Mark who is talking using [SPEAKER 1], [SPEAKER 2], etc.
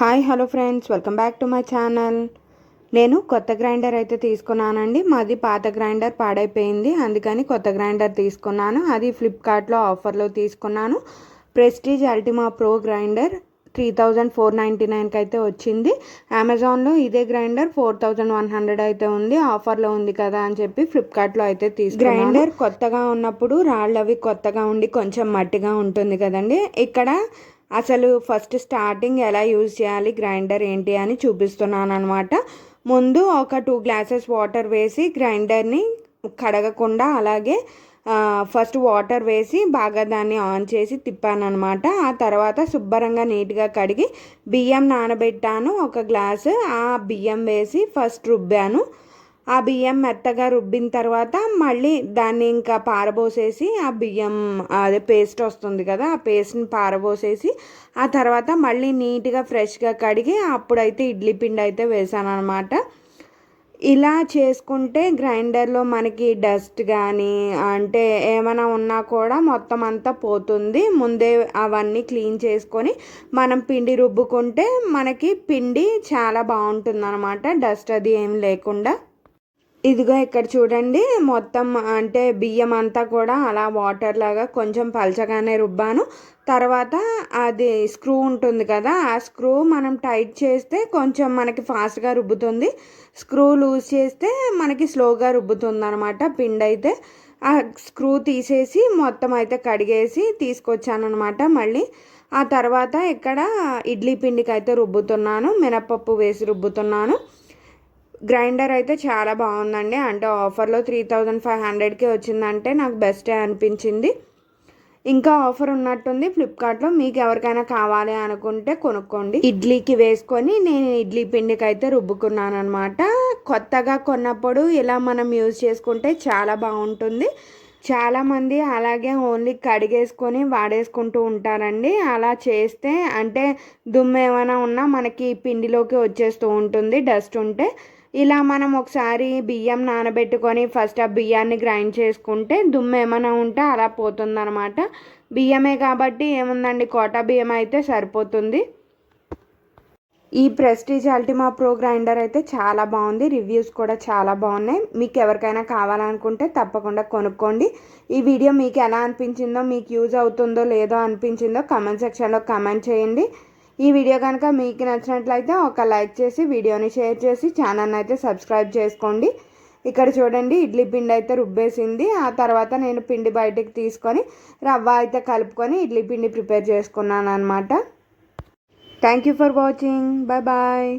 [SPEAKER 1] Hi hello friends. Welcome back to my channel. నేను కొత్త grinder అయితే తీసుకున్నానండి. మాది పాత గ్రైండర్ పాడైపోయింది. అందుకని కొత్త గ్రైండర్ తీసుకున్నాను. అది ఫ్లిప్కార్ట్లో ఆఫర్లో తీసుకున్నాను. Prestige Ultima Pro grinder three thousand four ninety నైన్కి అయితే వచ్చింది. అమెజాన్లో ఇదే grinder four thousand one hundred అయితే ఉంది. ఆఫర్లో ఉంది కదా అని చెప్పి ఫ్లిప్కార్ట్లో అయితే తీసుకు గ్రైండర్ కొత్తగా ఉన్నప్పుడు రాళ్ళు అవి కొత్తగా ఉండి కొంచెం మట్టిగా ఉంటుంది కదండి. ఇక్కడ అసలు ఫస్ట్ స్టార్టింగ్ ఎలా యూజ్ చేయాలి గ్రైండర్ ఏంటి అని చూపిస్తున్నాను అనమాట ముందు ఒక టూ గ్లాసెస్ వాటర్ వేసి గ్రైండర్ని కడగకుండా అలాగే ఫస్ట్ వాటర్ వేసి బాగా దాన్ని ఆన్ చేసి తిప్పాను అనమాట ఆ తర్వాత శుభ్రంగా నీట్గా కడిగి బియ్యం నానబెట్టాను. ఒక గ్లాసు ఆ బియ్యం వేసి ఫస్ట్ రుబ్బాను. ఆ బియ్యం మెత్తగా రుబ్బిన తర్వాత మళ్ళీ దాన్ని ఇంకా పారబోసేసి ఆ బియ్యం అదే పేస్ట్ వస్తుంది కదా ఆ పేస్ట్ని పారబోసేసి ఆ తర్వాత మళ్ళీ నీట్గా ఫ్రెష్గా కడిగి అప్పుడైతే ఇడ్లీ పిండి అయితే వేసాను అనమాట ఇలా చేసుకుంటే గ్రైండర్లో మనకి డస్ట్ కానీ అంటే ఏమైనా ఉన్నా కూడా మొత్తం అంతా పోతుంది. ముందే అవన్నీ క్లీన్ చేసుకొని మనం పిండి రుబ్బుకుంటే మనకి పిండి చాలా బాగుంటుంది అనమాట డస్ట్ అది ఏం లేకుండా. ఇదిగో ఇక్కడ చూడండి మొత్తం అంటే బియ్యం అంతా కూడా అలా వాటర్ లాగా కొంచెం పలచగానే రుబ్బాను. తర్వాత అది స్క్రూ ఉంటుంది కదా ఆ స్క్రూ మనం టైట్ చేస్తే కొంచెం మనకి ఫాస్ట్గా రుబ్బుతుంది. స్క్రూ లూజ్ చేస్తే మనకి స్లోగా రుబ్బుతుంది అనమాట పిండి అయితే. ఆ స్క్రూ తీసేసి మొత్తం అయితే కడిగేసి తీసుకొచ్చాను అనమాట మళ్ళీ. ఆ తర్వాత ఇక్కడ ఇడ్లీ పిండికి అయితే రుబ్బుతున్నాను మినపప్పు వేసి రుబ్బుతున్నాను. గ్రైండర్ అయితే చాలా బాగుందండి. అంటే ఆఫర్లో త్రీ థౌజండ్ ఫైవ్ హండ్రెడ్కి వచ్చిందంటే నాకు బెస్టే అనిపించింది. ఇంకా ఆఫర్ ఉన్నట్టుంది. ఫ్లిప్కార్ట్లో మీకు ఎవరికైనా కావాలి అనుకుంటే కొనుక్కోండి. ఇడ్లీకి వేసుకొని నేను ఇడ్లీ పిండికి అయితే రుబ్బుకున్నాను అనమాట కొత్తగా కొన్నప్పుడు ఇలా మనం యూజ్ చేసుకుంటే చాలా బాగుంటుంది. చాలామంది అలాగే ఓన్లీ కడిగేసుకొని వాడేసుకుంటూ ఉంటారండి. అలా చేస్తే అంటే దుమ్ము ఏమైనా ఉన్నా మనకి పిండిలోకి వచ్చేస్తూ ఉంటుంది డస్ట్ ఉంటే. ఇలా మనం ఒకసారి బియ్యం నానబెట్టుకొని ఫస్ట్ ఆ బియ్యాన్ని గ్రైండ్ చేసుకుంటే దుమ్ము ఏమైనా ఉంటే అలా పోతుందనమాట బియ్యమే కాబట్టి ఏముందండి? కోటా బియ్యం అయితే సరిపోతుంది. ఈ ప్రెస్టీజ్ అల్టిమా ప్రో గ్రైండర్ అయితే చాలా బాగుంది. రివ్యూస్ కూడా చాలా బాగున్నాయి. మీకు ఎవరికైనా కావాలనుకుంటే తప్పకుండా కొనుక్కోండి. ఈ వీడియో మీకు ఎలా అనిపించిందో మీకు యూజ్ అవుతుందో లేదో అనిపించిందో కమెంట్ సెక్షన్లో కమెంట్ చేయండి. ఈ వీడియో కనుక మీకు నచ్చినట్లయితే ఒక లైక్ చేసి వీడియోని షేర్ చేసి ఛానల్ని అయితే సబ్స్క్రైబ్ చేసుకోండి. ఇక్కడ చూడండి ఇడ్లీ పిండి అయితే రుబ్బేసింది. ఆ తర్వాత నేను పిండి బయటకు తీసుకొని రవ్వ అయితే కలుపుకొని ఇడ్లీ పిండి ప్రిపేర్ చేసుకున్నాను అనమాట thank you for watching. Bye bye.